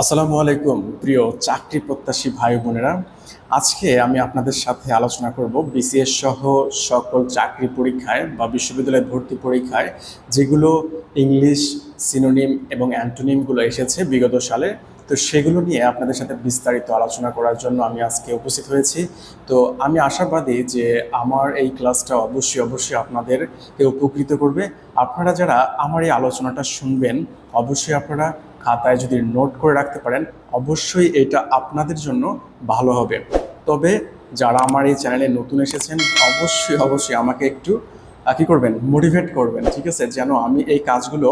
আসসালামু আলাইকুম, প্রিয় চাকরি প্রত্যাশী ভাই বোনেরা। আজকে আমি আপনাদের সাথে আলোচনা করব বিসিএস সহ সকল চাকরি পরীক্ষায় বা বিশ্ববিদ্যালয় ভর্তি পরীক্ষায় যেগুলো ইংলিশ সিনোনিম এবং অ্যান্টোনিমগুলো এসেছে বিগত সালে। তো সেগুলো নিয়ে আপনাদের সাথে বিস্তারিত আলোচনা করার জন্য আমি আজকে উপস্থিত হয়েছি। তো আমি আশাবাদী যে আমার এই ক্লাসটা অবশ্যই অবশ্যই আপনাদেরকে উপকৃত করবে। আপনারা যারা আমার এই আলোচনাটা শুনবেন, অবশ্যই আপনারা খাতায় যদি নোট করে রাখতে পারেন, অবশ্যই এটা আপনাদের জন্য ভালো হবে। তবে যারা আমার এই চ্যানেলে নতুন এসেছেন, অবশ্যই অবশ্যই আমাকে একটু কী করবেন? মোটিভেট করবেন, ঠিক আছে? যেন আমি এই কাজগুলো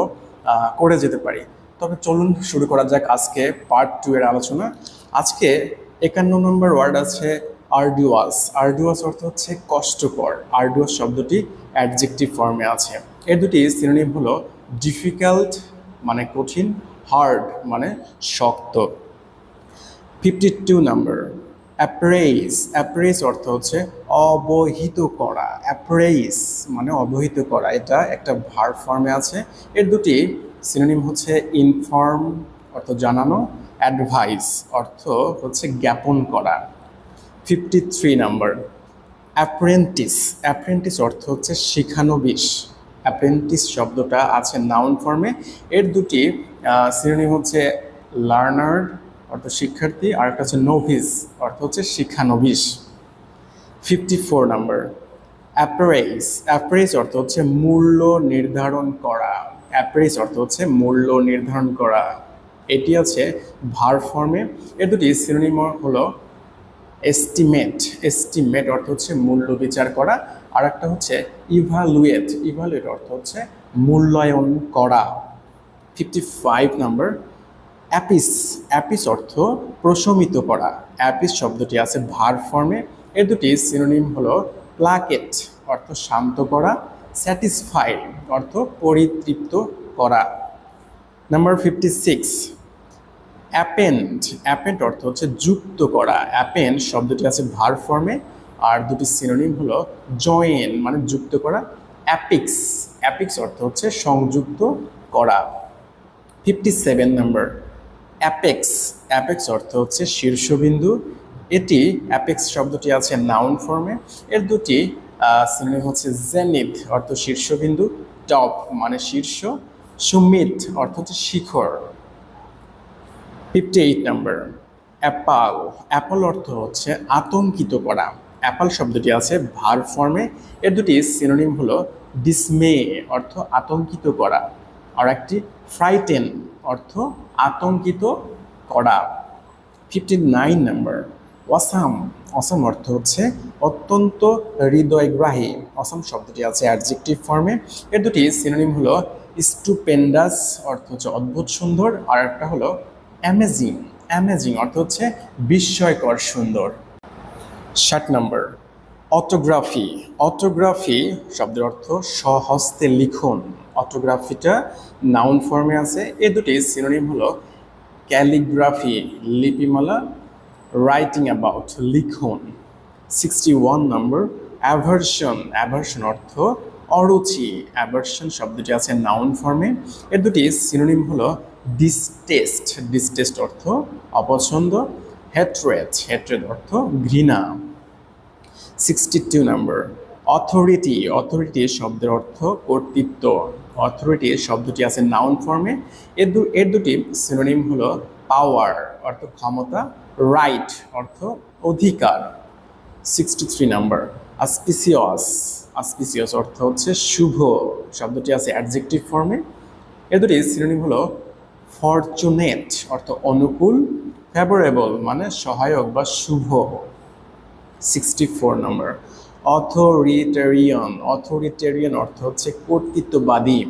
করে যেতে পারি। তবে চলুন শুরু করা যাক আজকে পার্ট টু এর আলোচনা। আজকে একান্ন নম্বর ওয়ার্ড আছে আর্ডিওয়াস আর্ডিওয়াস অর্থ হচ্ছে কষ্টকর। আর্ডিওয়াস শব্দটি অ্যাডজেক্টিভ ফর্মে আছে। এর দুটি সিনোনিম হলো ডিফিকাল্ট মানে কঠিন হার্ড মানে শক্ত। Fifty two number appraise appraise অর্থ হচ্ছে অবহিত করা। অ্যাপ্রেইস মানে অবহিত করা, এটা একটা ভার ফর্মে আছে। এর দুটি সিনোনিম হচ্ছে ইনফর্ম অর্থ জানানো অ্যাডভাইস অর্থ হচ্ছে জ্ঞাপন করা। Fifty three number apprentice apprentice অর্থ হচ্ছে শিখানবিশ অ্যাপ্রেন্টিস শব্দটা আছে নাউন ফর্মে এর দুটি সিনোনিম হচ্ছে লার্নার অর্থ শিক্ষার্থী, আর একটা হচ্ছে নোভিস অর্থ হচ্ছে শিক্ষানবিশ। Fifty four number appraise appraise অর্থ হচ্ছে মূল্য নির্ধারণ করা। অ্যাপ্রেইস অর্থ হচ্ছে মূল্য নির্ধারণ করা। এটি আছে ভার ফর্মে এর দুটি সিনোনিম হলো এস্টিমেট এস্টিমেট অর্থ হচ্ছে মূল্য বিচার করা। আর একটা হচ্ছে ইভালুয়েট ইভালুয়েট অর্থ হচ্ছে মূল্যায়ন করা। Fifty five number appease appease অর্থ প্রশমিত করা। অ্যাপিস শব্দটি আছে ভার ফর্মে এর দুটি সিনোনিম হলো প্লাকেট অর্থ শান্ত করা। স্যাটিসফাইড অর্থ পরিতৃপ্ত করা। Number fifty six append append অর্থ হচ্ছে যুক্ত করা। অ্যাপেন্ড শব্দটি আছে ভার ফর্মে আর দুটি সিনোনিম হলো জয়েন মানে যুক্ত করা অ্যাপিক্স অ্যাপিক্স অর্থ হচ্ছে সংযুক্ত করা। Fifty seven number apex apex অর্থ হচ্ছে শীর্ষবিন্দু। এটি অ্যাপেক্স শব্দটি আছে নাউন ফর্মে এর দুটি সিনোনিম হচ্ছে জেনিথ অর্থ শীর্ষবিন্দু। টপ মানে শীর্ষ। সুমিত, অর্থ হচ্ছে শিখর। Fifty eight number appal appal অর্থ হচ্ছে আতঙ্কিত করা। অ্যাপাল শব্দটি আছে ভার ফর্মে। এর দুটি সিনোনিম হলো ডিসমে অর্থ আতঙ্কিত করা। আর একটি ফ্রাইটেন অর্থ আতঙ্কিত করা। Fifty nine number awesome awesome অর্থ হচ্ছে অত্যন্ত হৃদয়গ্রাহী। অসাম শব্দটি আছে অ্যাডজেক্টিভ ফর্মে এর দুটি সিনোনিম হলো স্টুপেন্ডাস অর্থ হচ্ছে অদ্ভুত সুন্দর। আর একটা হলো অ্যামেজিং অ্যামেজিং অর্থ হচ্ছে বিস্ময়কর সুন্দর। ষাট নম্বর। অটোগ্রাফি। অটোগ্রাফি শব্দের অর্থ স্বহস্তে লিখন। অটোগ্রাফিটা নাউন ফর্মে আছে। এ দুটি সিনোনিম হলো ক্যালিগ্রাফি, লিপিমালা রাইটিং অ্যাবাউট লিখন। Sixty one number aversion aversion অর্থ অরুচি। অ্যাভার্সন শব্দটি আছে নাউন ফর্মে এর দুটি সিনোনিম হলো ডিসটেস্ট ডিসটেস্ট অর্থ অপছন্দ। হেট্রেট হেট্রেট অর্থ ঘৃণা। Sixty two number authority authority শব্দের অর্থ কর্তৃত্ব। অথরিটি শব্দটি আছে নাউন ফর্মে এর দু এর দুটি সিনোনিম হলো পাওয়ার অর্থ ক্ষমতা। রাইট অর্থ অধিকার। Sixty three number auspicious auspicious অর্থ হচ্ছে শুভ। শব্দটি আছে অ্যাডজেক্টিভ ফর্মে এর দুটি সিনোনিম হলো ফরচুনেট অর্থ অনুকূল। ফেভারেবল মানে সহায়ক বা শুভ। সিক্সটি ফোর নম্বর অথরিটেরিয়ান অথরিটেরিয়ান অর্থ হচ্ছে কর্তৃত্ববাদী।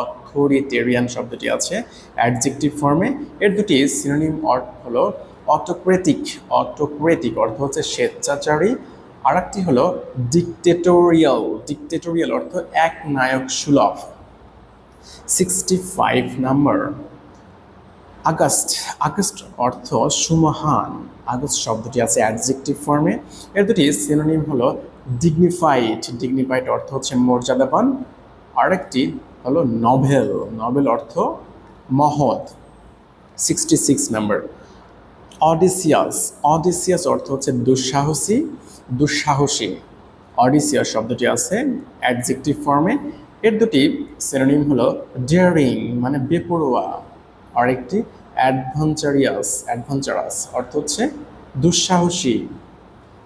অথরিটেরিয়ান শব্দটি আছে অ্যাডজেক্টিভ ফর্মে এর দুটি সিনোনিম অর্থ হলো অটোক্রেটিক অটোক্রেটিক অর্থ হচ্ছে স্বেচ্ছাচারী। আর একটি হলো ডিকটেটোরিয়াল ডিকটেটোরিয়াল অর্থ এক নায়ক সুলভ। Sixty five number august august অর্থ সুমহান। আগস্ট শব্দটি আছে অ্যাডজেক্টিভ ফর্মে এর দুটি সিনোনিম হলো ডিগনিফাইড ডিগনিফাইড অর্থ হচ্ছে মর্যাদাবান। আরেকটি হলো নভেল নভেল অর্থ মহৎ। Sixty six number audacious audacious অর্থ হচ্ছে দুঃসাহসী। দুঃসাহসী। অডিসিয়াস শব্দটি আছে অ্যাডজেক্টিভ ফর্মে এর দুটি সিনোনিম হলো ডিয়ারিং মানে বেপরোয়া। আর একটি অ্যাডভেঞ্চারিয়াস অ্যাডভেঞ্চারাস অর্থ হচ্ছে দুঃসাহসী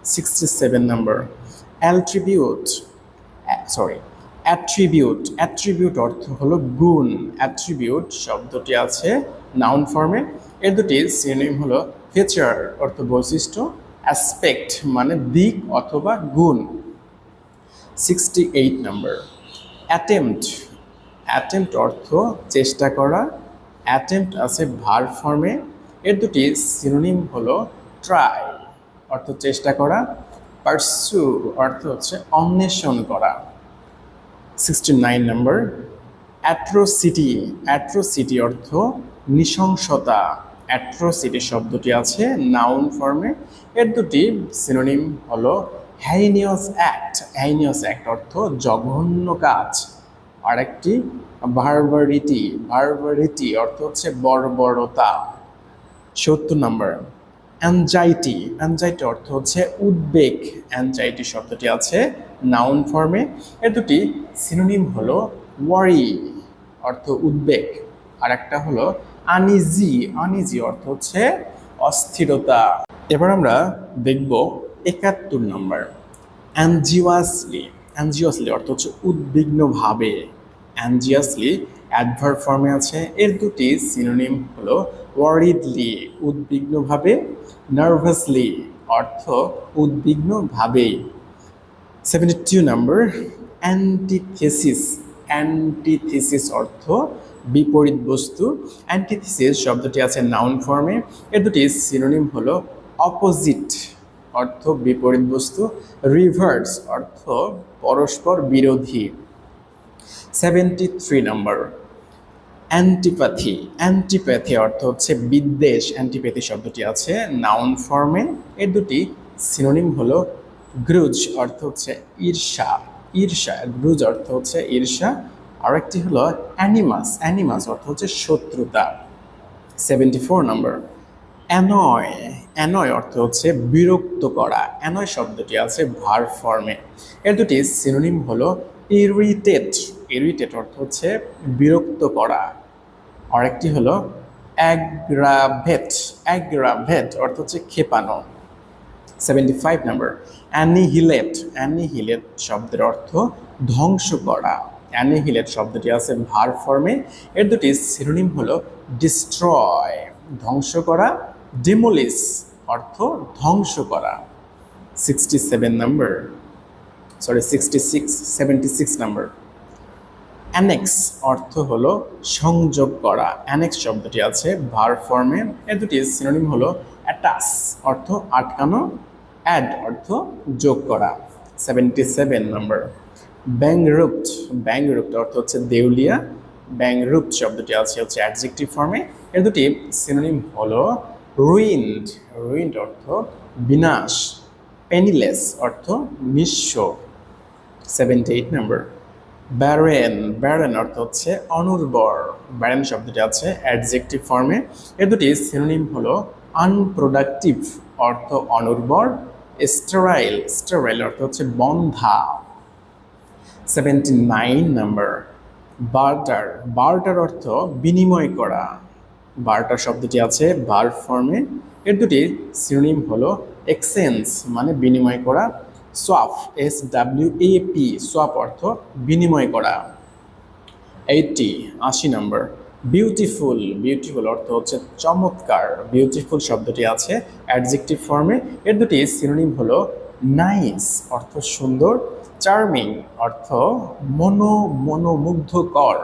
sixty seven number attribute sorry attribute attribute অর্থ হলো গুণ অ্যাট্রিবিউট শব্দটি আছে নাউন ফর্মে এর দুটি সিনোনিম হলো ফিচার অর্থ বৈশিষ্ট্য অ্যাসপেক্ট মানে দিক অথবা গুণ sixty eight number attempt attempt অর্থ চেষ্টা করা অ্যাটেম্পট আছে ভার ফর্মে। এর দুটি সিনোনিম হলো ট্রাই, অর্থ চেষ্টা করা, পার্সু, অর্থ হচ্ছে অন্বেষণ করা। সিক্সটি নাইন নম্বর, অ্যাট্রোসিটি অ্যাট্রোসিটি অর্থ নৃশংসতা। অ্যাট্রোসিটি শব্দটি আছে নাউন ফর্মে। এর দুটি সিনোনিম হলো হ্যাইনিয়াস অ্যাক্ট। হ্যাইনিয়াস অ্যাক্ট অর্থ জঘন্য কাজ। আর একটি ভার্বারিটি ভার্বারিটি অর্থ হচ্ছে বর্বরতা। সত্তর নম্বর অ্যানজাইটি অ্যানজাইটি অর্থ হচ্ছে উদ্বেগ। অ্যানজাইটি শব্দটি আছে নাউন ফর্মে এর দুটি সিনোনিম হলো ওয়ারি অর্থ উদ্বেগ। আর একটা হলো আনিজি আনিজি অর্থ হচ্ছে অস্থিরতা। এবার আমরা দেখব একাত্তর নম্বর অ্যানজিওয়াসলি অ্যানজিওয়াসলি অর্থ হচ্ছে উদ্বিগ্নভাবে অ্যানজিয়াসলি অ্যাডভার ফর্মে আছে। এর দুটি সিনোনিম হলো ওয়ারিডলি উদ্বিগ্নভাবে নার্ভাসলি অর্থ উদ্বিগ্নভাবে। Seventy two number antithesis antithesis অর্থ বিপরীত বস্তু। অ্যান্টিথিসিস শব্দটি আছে নাউন ফর্মে এর দুটি সিনোনিম হলো অপোজিট অর্থ বিপরীত বস্তু। রিভার্স অর্থ পরস্পর বিরোধী। সেভেন্টি থ্রি নম্বর অ্যান্টিপ্যাথি অ্যান্টিপ্যাথি অর্থ হচ্ছে বিদ্বেষ। অ্যান্টিপ্যাথি শব্দটি আছে নাউন ফর্মে এর দুটি সিনোনিম হলো গ্রুজ অর্থ হচ্ছে ঈর্ষা। ঈর্ষা গ্রুজ অর্থ হচ্ছে ঈর্ষা। আর একটি হলো অ্যানিমাস অ্যানিমাস অর্থ হচ্ছে শত্রুতা। সেভেন্টি ফোর নম্বর অ্যানয় অ্যানয় অর্থ হচ্ছে বিরক্ত করা। অ্যানয় শব্দটি আছে ভার ফর্মে এর দুটি সিনোনিম হলো ইরিটেট ইরিটেট অর্থ হচ্ছে বিরক্ত করা। আর একটি হলো অ্যাগ্রাভেট অ্যাগ্রাভেট অর্থ হচ্ছে ক্ষেপানো seventy five number annihilate annihilate শব্দের অর্থ ধ্বংস করা। অ্যানিহিলেট শব্দটি আছে ভার ফর্মে এর দুটি সিনোনিম হলো ডিস্ট্রয় ধ্বংস করা। ডিমোলিস অর্থ ধ্বংস করা। Sixty seven number sorry sixty six seventy six number annex অর্থ হলো সংযোগ করা। অ্যানেক্স শব্দটি আছে ভার ফর্মে এর দুটি সিনোনিম হলো অ্যাটাস, অর্থ আটকানো। অ্যাড অর্থ যোগ করা। সেভেন্টি সেভেন নম্বর ব্যাংরুপ্ট ব্যাংরুপ্ট অর্থ হচ্ছে দেউলিয়া। ব্যাংরুপ্ট শব্দটি আছে হচ্ছে অ্যাডজেক্টিভ ফর্মে এর দুটি সিনোনিম হলো রুইন্ড রুইন্ড অর্থ বিনাশ। পেনিলেস অর্থ নিঃস্ব সেভেন্টি এইট নম্বর ব্যারেন ব্যারেন অর্থ হচ্ছে অনুর্বর। ব্যারেন শব্দটি আছে অ্যাডজেক্টিভ ফর্মে এর দুটি সিনোনিম হলো আনপ্রোডাক্টিভ অর্থ অনুর্বর। স্টেরাইল স্টেরাইল অর্থ হচ্ছে বন্ধা। Seventy nine number barter barter অর্থ বিনিময় করা। বার্টার শব্দটি আছে বার ফর্মে এর দুটি সিনোনিম হলো এক্সচেঞ্জ মানে বিনিময় করা। Swap S W A P swap অর্থ বিনিময় করা। এইটটি, আশি নম্বর বিউটিফুল বিউটিফুল অর্থ হচ্ছে চমৎকার। বিউটিফুল শব্দটি আছে অ্যাডজেক্টিভ ফর্মে এর দুটি সিনোনিম হলো নাইস অর্থ সুন্দর। চার্মিং অর্থ মনো, মনোমুগ্ধকর।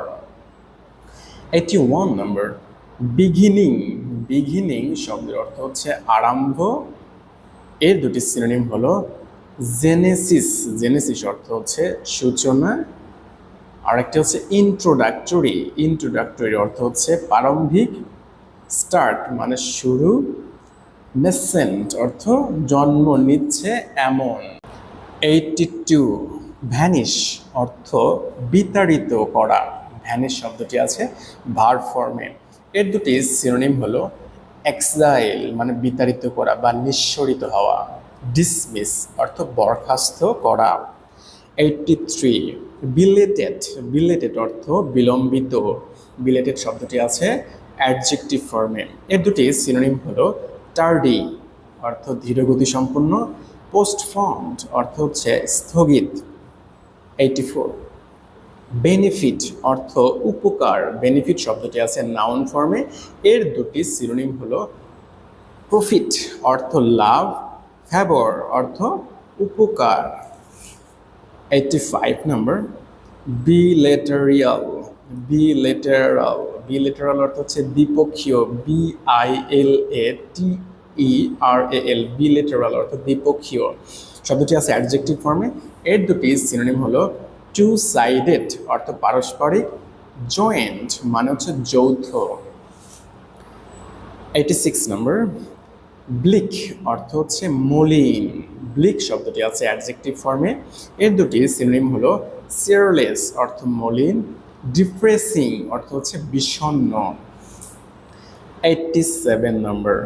Eighty one number beginning beginning শব্দের অর্থ হচ্ছে আরম্ভ। এর দুটি সিনোনিম হলো জেনেসিস জেনেসিস অর্থ হচ্ছে সূচনা আর একটা হচ্ছে ইন্ট্রোডাক্টরি ইন্ট্রোডাক্টরি অর্থ হচ্ছে প্রারম্ভিক স্টার্ট মানে শুরু নেসেন্ট অর্থ জন্ম নিচ্ছে এমন। এইটটি টু ভ্যানিশ অর্থ বিতাড়িত করা ভ্যানিশ শব্দটি আছে ভার ফর্মে এর দুটি সিনোনিম হলো এক্সাইল মানে বিতাড়িত করা বা নিঃসরিত হওয়া। ডিসমিস অর্থ বরখাস্ত করা। এইটটি থ্রি বিলেটেড বিলেটেড অর্থ বিলম্বিত। বিলেটেড শব্দটি আছে অ্যাডজেক্টিভ ফর্মে এর দুটি সিনোনিম হলো টার্ডি অর্থ ধীরগতি সম্পন্ন। পোস্টফর্মড অর্থ হচ্ছে স্থগিত। এইটি ফোর বেনিফিট অর্থ উপকার। বেনিফিট শব্দটি আছে নাউন ফর্মে এর দুটি সিনোনিম হলো প্রফিট অর্থ লাভ। ফেভর অর্থ উপকার। এইটটি ফাইভ নম্বর বিলেটারিয়াল বিলেটারাল বিলেটারাল অর্থ হচ্ছে দ্বিপক্ষীয় B I L A T E R A এল বিলেটারাল অর্থ দ্বিপক্ষীয়। শব্দটি আছে অ্যাডজেক্টিভ ফর্মে এর দুটি সিনোনিম হলো টু সাইডেড অর্থ পারস্পরিক জয়েন্ট মানে হচ্ছে যৌথ। এইটি সিক্স নম্বর ব্লিক অর্থ হচ্ছে মলিন। ব্লিক শব্দটি আছে অ্যাডজেক্টিভ ফর্মে এর দুটি সিনোনিম হলো সিয়ারলেস অর্থ মলিন ডিপ্রেসিং অর্থ হচ্ছে বিষণ্ণ। এইটটি সেভেন নম্বর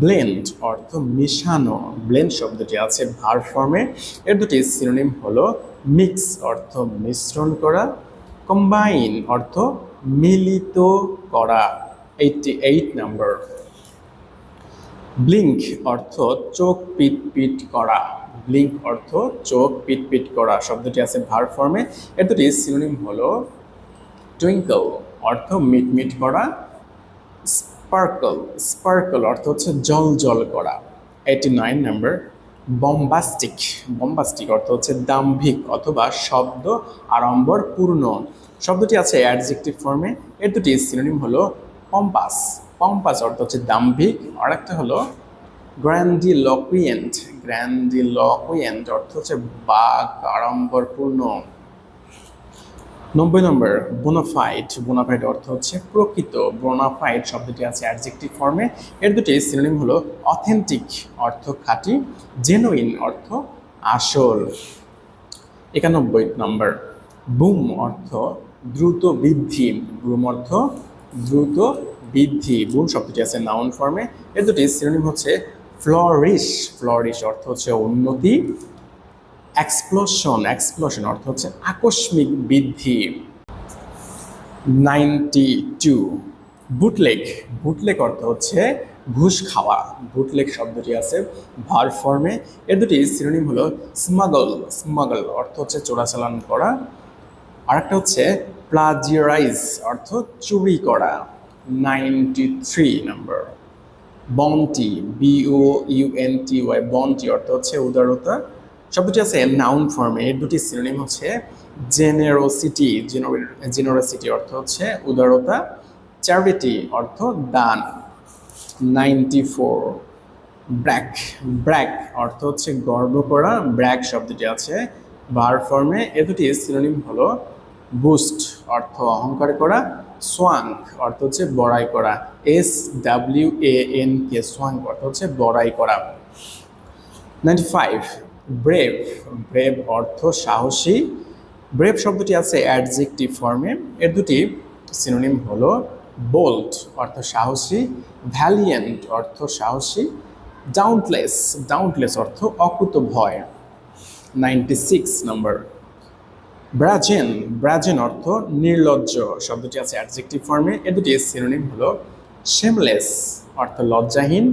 ব্লেন্ড অর্থ মিশানো। ব্লেন্ড শব্দটি আছে ভার ফর্মে এর দুটি সিনোনিম হলো মিক্স অর্থ মিশ্রণ করা কম্বাইন অর্থ মিলিত করা। এইটটি এইট নম্বর ব্লিঙ্ক অর্থ চোখ পিট পিট করা। ব্লিঙ্ক অর্থ চোখ পিট পিট করা। শব্দটি আছে ভার ফর্মে। এর দুটি সিনোনিম হলো টুইঙ্কল, অর্থ মিট মিট করা। স্পার্কল স্পার্কল অর্থ হচ্ছে জল জল করা। এইটি নাইন নাম্বার বম্বাস্টিক বম্বাস্টিক অর্থ হচ্ছে দাম্ভিক অথবা শব্দ আড়ম্বর পূর্ণ শব্দটি আছে অ্যাডজেক্টিভ ফর্মে। এর দুটি সিনোনিম হলো পম্পাস পম্পাস অর্থ হচ্ছে দাম্ভিক আর একটা হলো গ্র্যান্ডিলকুইয়েন্ট গ্র্যান্ডিলকুইয়েন্ট অর্থ হচ্ছে বাঘ, আড়ম্বরপূর্ণ। নব্বই নম্বর, বোনাফাইট। বোনাফাইট অর্থ হচ্ছে প্রকৃত। বোনাফাইড শব্দটি আছে অ্যাডজেক্টিভ ফর্মে। এর দুটি সিনোনিম হলো অথেন্টিক, অর্থ খাঁটি। জেনুইন অর্থ আসল। একানব্বই নম্বর, বুম অর্থ দ্রুত বৃদ্ধি। বুম অর্থ দ্রুত বৃদ্ধি বুম শব্দটি আছে নাউন ফর্মে এর দুটি সিনোনিম হচ্ছে ফ্লরিশ ফ্লরিশ অর্থ হচ্ছে উন্নতি। এক্সপ্লোশন এক্সপ্লোশন অর্থ হচ্ছে আকস্মিক বৃদ্ধি। নাইনটি টু বুটলেগ বুটলেগ অর্থ হচ্ছে ঘুষ খাওয়া। বুটলেগ শব্দটি আছে ভার ফর্মে এর দুটি সিনোনিম হলো স্মাগল স্মাগল অর্থ হচ্ছে চোরাচালান করা। আরেকটা হচ্ছে প্লাজিয়ারাইজ অর্থ চুরি করা। Ninety number. Bounty B O U N T Y bounty অর্থ হচ্ছে উদারতা। শব্দটি আছে নাউন ফর্মে এর দুটি সিনোনিম হচ্ছে জেনেরোসিটি জেনারোসিটি অর্থ হচ্ছে উদারতা। চ্যারিটি অর্থ দান। নাইনটি ফোর, ব্র্যাক ব্র্যাক অর্থ হচ্ছে গর্ব করা। ব্র্যাক শব্দটি আছে বার ফর্মে এ দুটি সিনোনিম হলো বুস্ট অর্থ অহংকার করা। সোয়াঙ্ক অর্থ হচ্ছে বড়াই করা। S W A N K swank অর্থ হচ্ছে বড়াই করা। Ninety five brave. ব্রেভ অর্থ সাহসী। ব্রেভ শব্দটি আছে অ্যাডজেক্টিভ ফর্মে। এর দুটি সিনোনিম হলো বোল্ট অর্থ সাহসী। ভ্যালিয়েন্ট, অর্থ সাহসী। ডাউন্টলেস ডাউন্টলেস অর্থ অকুত ভয় নাইনটি সিক্স নম্বর ব্রাজেন ব্রাজেন অর্থ নির্লজ্জ শব্দটি আছে অ্যাডজেক্টিভ ফর্মে এ দুটি সিনোনিম হলো শেমলেস অর্থ লজ্জাহীন।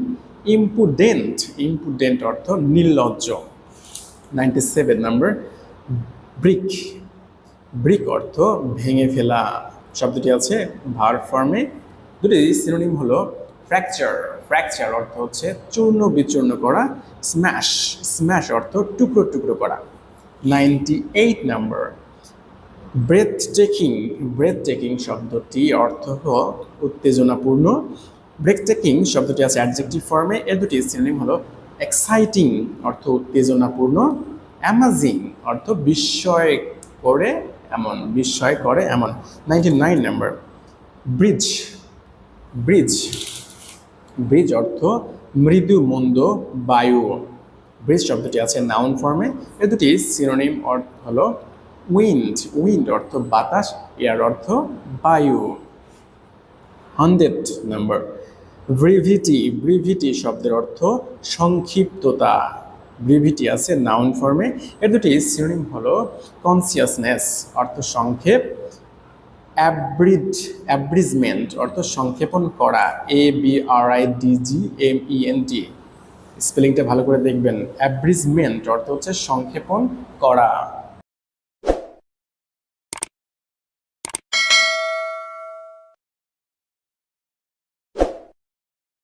ইম্পুডেন্ট ইম্পুডেন্ট অর্থ নির্লজ্জ। Ninety seven number brick brick অর্থ ভেঙে ফেলা। শব্দটি আছে ভার ফর্মে দুটি সিনোনিম হলো ফ্র্যাকচার ফ্র্যাকচার অর্থ হচ্ছে চূর্ণ বিচূর্ণ করা স্ম্যাশ স্ম্যাশ অর্থ টুকরো টুকরো করা। Ninety eight number breathtaking breathtaking শব্দটি অর্থ উত্তেজনাপূর্ণ। ব্রেথ টেকিং শব্দটি আছে অ্যাডজেক্টিভ ফর্মে এর দুটি সিনোনিম হলো এক্সাইটিং অর্থ উত্তেজনাপূর্ণ। অ্যামাজিং অর্থ বিস্ময় করে এমন, বিস্ময় করে এমন। Ninety nine number bridge bridge bridge অর্থ মৃদু, মন্দ, বায়ু। ব্রিজ শব্দটি আছে নাউন ফর্মে এ। দুটি সিনোনিম অর্থ হলো উইন্ড উইন্ড অর্থ বাতাস এয়ার অর্থ বায়ু। হান্ড্রেড নাম্বার ব্রিভিটি ব্রিভিটি শব্দের অর্থ সংক্ষিপ্ততা। ব্রিভিটি আছে নাউন ফর্মে এর দুটি সিনোনিম হলো কনসিয়াসনেস অর্থ সংক্ষেপ। অ্যাব্রিড অ্যাব্রিজমেন্ট অর্থ সংক্ষেপণ করা A B R I D G M E N T স্পেলিংটা ভালো করে দেখবেন। অ্যাব্রিজমেন্ট অর্থ হচ্ছে সংক্ষেপণ করা।